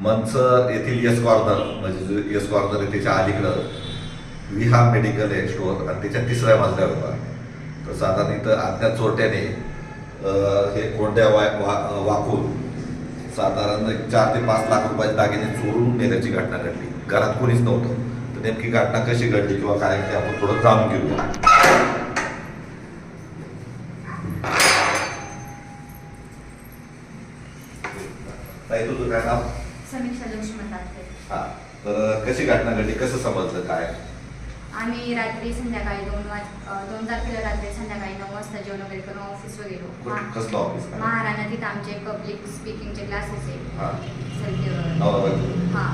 मंच येथील yes corner म्हणजे जो कॉर्नर आहे त्याच्या अलीकडं विहा मेडिकल आहे स्टोअर आणि त्याच्या तिसऱ्या मजल्यावर होता तर साधारण इथं अज्ञात चोरट्याने हे कोंड्या वा वा- वाकून साधारण एक चार ते पाच लाख रुपयाचे दागिने चोरून नेल्याची घटना घडली. घरात कोणीच नव्हतं. तर नेमकी घटना कशी घडली किंवा काय ते आपण थोडं जाणून घेऊया. ताई तुझं काय नाव? समीक्षा जोशी म्हणतात हा तर कशी घटना घडली? कसं समजलं? काय? आम्ही रात्री संध्याकाळी दोन वाज अं, दोन तारखेला रात्री संध्याकाळी नऊ वाजता जेवण वगैरे करून ऑफिसवर गेलो. कुठं- कसलं ऑफिस काय? महाराणा तिथं आमचे पब्लिक स्पीकिंगचे क्लासेस आहे हा. सर नवरा बायको. हा.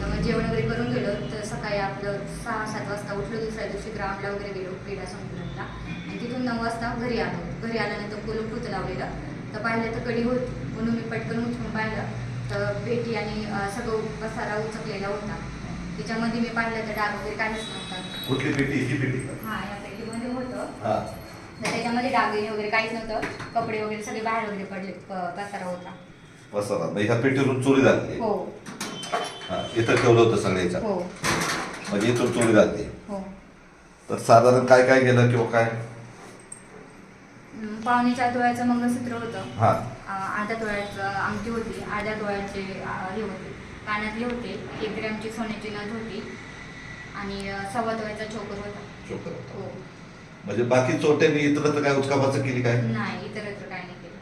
तर मग जेवण वगैरे करून गेलो. तर सकाळी आपलं सहा सात वाजता उठलो. दुसऱ्या दिवशी ग्राउंडला वगैरे गेलो क्रीडा संकुलातला आणि तिथून नऊ वाजता घरी आलो. घरी आल्यानंतर कुलूप होतं लावलेलं. तर पाहिलं तर कडी होती. म्हणून मी पटकन उचलून पाहिलं. तर पेटी आणि सगळं पसारा उचकलेला होता. त्याच्यामध्ये मी पाहिलं तर डाग वगैरे काहीच नव्हता. कुठली पेटी? ही पेटी? हा या पेटीमध्ये होतं. हा. तर त्याच्यामध्ये डागिने वगैरे काहीच नव्हतं. कपडे वगैरे सगळे बाहेर वगैरे पडले प- पसारा होता. पसरा. मग ह्या पेटीवरून चोरी झाली. हो. हा, इथं ठेवलं होतं सगळ्याच्या. हो. म्हणजे इथून चोरी झाली. हो. तर साधारण काय काय गेलं किंवा काय? अं, पावणेच्या तोळ्याचं मंगळसूत्र होतं. हा. अर्ध्या तोळ्याचं अंगठी होती अर्ध्या तोळ्याचे अं, हे होते कानातले होते एक ग्रॅमची सोन्याची नथ होती आणि सव्वा तोळ्याचा चोकर होता. होता. हो. म्हणजे बाकी चोरट्यांनी इतर काय उचकापाचं केली काय? नाही इतरत्र काय नाही केलं.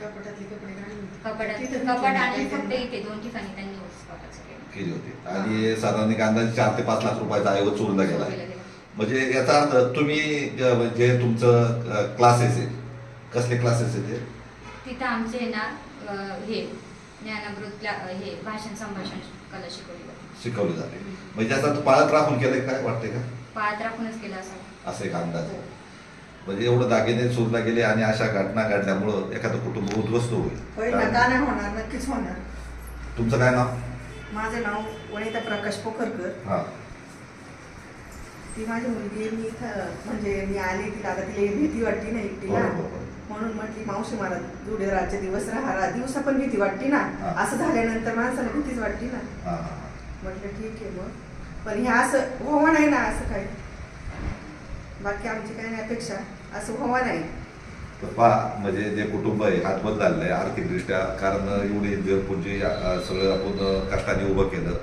कपाटातले कपडे काढून कपाटात तिथं कपाट आणि फक्त इथे दोन ठिकाणी त्यांनी केलं. केली होती. आणि साधारण एक अंदाजे चार ते पाच लाख रुपयाचा ऐवज चोरीला गेला चोरीला गेला. म्हणजे याचा अर्थ तुम्ही जे तुमचं क्लासेस आहे कसले क्लासेस आहे ते? तिथं आमचे ना अं, हे ज्ञानामृत क्ला- हे भाषण संभाषण कला शिकवली जाते. शिकवले जाते. म्हणजे याचा अर्थ पाळत राखून केलंय काय वाटतंय का? पायात राखूनच केलं असं. असं एक अंदाज हो. म्हणजे एवढं दागिने चोरला गेले आणि अशा घटना घडल्यामुळं एखादं कुटुंब उद्ध्वस्त होईल. होईल ना का नाही होणार नक्कीच होणार. तुमचं काय नाव? माझं नाव वनिता प्रकाश पोखरकर. हा. ती माझी मुलगी. मी इथं म्हणजे मी आली तिला आता तिला भीती वाटली ना एकटीला. हो, हो, हो. म्हणून म्हटली मावशी मला जुडे रातचे दिवस राहा दिवसा पण भीती वाटते ना. असं झाल्यानंतर माणसाला भीतीच वाटते ना. म्हटलं ठीक आहे मग. पण हे असं व्हावं नाही ना असं काही. बाकी आमची काही नाही अपेक्षा. असं व्हावं नाही. तर पहा म्हणजे जे कुटुंब आहे हातबल झालेलं आहे आर्थिकदृष्ट्या कारण एवढी अं, सगळं आपण कष्टाने उभं केलं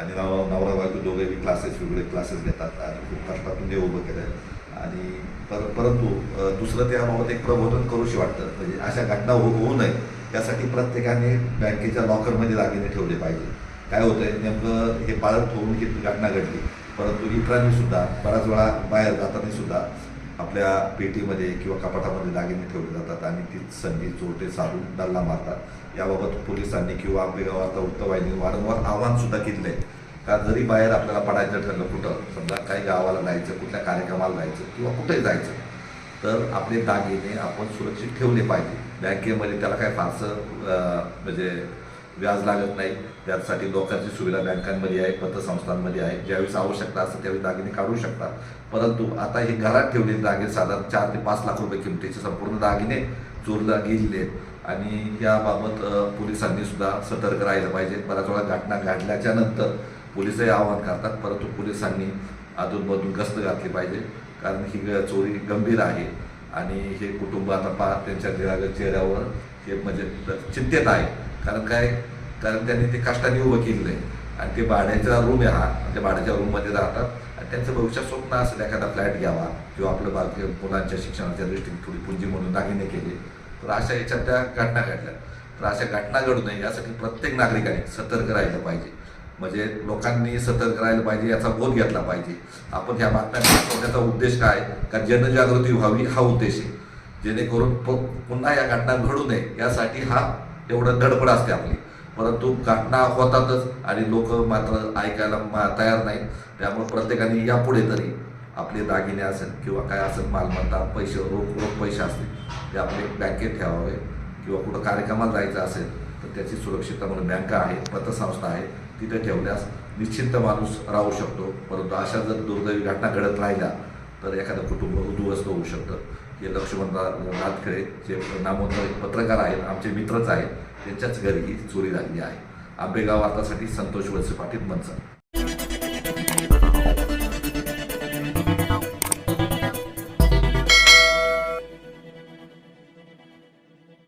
आणि नव नवरा बायको दोघेही क्लासेस वेगळे क्लासेस घेतात आणि खूप कष्टातून ते उभं केलं आणि पर परंतु दुसरं त्याबाबत एक प्रबोधन करूशी वाटतं. म्हणजे अशा घटना हो होऊ नये. त्यासाठी प्रत्येकाने बँकेच्या लॉकरमध्ये दागिने ठेवले पाहिजे. काय होतंय नेमकं हे पाळत होऊन ही घटना घडली. परंतु इतरांनी सुद्धा बऱ्याच वेळा बाहेर जाताना सुद्धा आपल्या पेटीमध्ये किंवा कपाटामध्ये दागिने ठेवले जातात आणि ती संधी चोरटे साधून डल्ला मारतात. याबाबत पोलिसांनी किंवा आपल्या गावाचा वृत्तवाहिनी वारंवार आव्हान सुद्धा केलं आहे. का जरी बाहेर आपल्याला पडायचं ठरलं कुठं समजा काही गावाला जायचं कुठल्या कार्यक्रमाला जायचं किंवा कुठेही जायचं तर आपले दागिने आपण सुरक्षित ठेवले पाहिजे. बँकेमध्ये त्याला काय फारसं म्हणजे व्याज लागत नाही. त्यासाठी लोकांची सुविधा बँकांमध्ये आहे पतसंस्थांमध्ये आहे. ज्यावेळेस आवश्यकता असते त्यावेळी दागिने काढू शकतात परंतु आता हे घरात ठेवलेले दागिने साधारण चार ते पाच लाख रुपये किमतीचे संपूर्ण दागिने चोरला गेलेले आहेत आणि याबाबत पोलिसांनी सुद्धा सतर्क राहिलं पाहिजे. बऱ्याच वेळा घटना घडल्याच्या नंतर पोलिसही आवाहन करतात. परंतु पोलिसांनी अधूनमधून गस्त घातली पाहिजे. कारण ही ग- चोरी गंभीर आहे. आणि हे कुटुंब आता पा त्यांच्या दिरागत चेहऱ्यावर हे म्हणजे चिंतेत आहे. कारण काय? कारण त्यांनी ते कष्टाने उभं केलेलं आहे. आणि ते भाड्याचा रूम आहे हा. आणि त्या भाड्याच्या रूममध्ये राहतात. आणि त्यांचं भविष्यात स्वप्न असेल एखादा फ्लॅट घ्यावा किंवा आपलं बाकी मुलांच्या शिक्षणाच्या दृष्टीने थोडी पुंजी म्हणून दागिने केले. तर अशा याच्यात त्या घटना घडल्या. तर अशा घटना घडू नये यासाठी प्रत्येक नागरिकाने सतर्क राहिलं पाहिजे. म्हणजे लोकांनी सतर्क राहिलं पाहिजे याचा बोध घेतला पाहिजे. आपण ह्या बातम्या दाखवण्याचा उद्देश काय? का जनजागृती व्हावी? हा उद्देश आहे. जेणेकरून प- पुन्हा या घटना घडू नये. यासाठी हा एवढं धडपड असते आपली. परंतु घटना होतातच आणि लोक मात्र ऐकायला मा- तयार नाही त्यामुळे प्रत्येकाने यापुढे तरी आपले दागिने असेल किंवा काय असेल मालमत्ता पैसे रोख रोख पैसे असतील ते आपले बँकेत ठेवावे किंवा कुठं कार्यक्रमाला जायचं असेल तर त्याची सुरक्षितता म्हणून बँका आहे पतसंस्था आहे तिथे ठेवल्यास निश्चिंत माणूस राहू शकतो. परंतु अशा जर दुर्दैवी घटना घडत राहिल्या तर एखादं कुटुंब उद्ध्वस्त होऊ शकतं. हे लक्ष्मण नाथखळे जे नामवंत पत्रकार आहेत आमचे मित्रच आहेत त्यांच्याच घरी ही चोरी झालेली आहे. आंबेगाव वार्तासाठी संतोष वळसे पाटील मनसर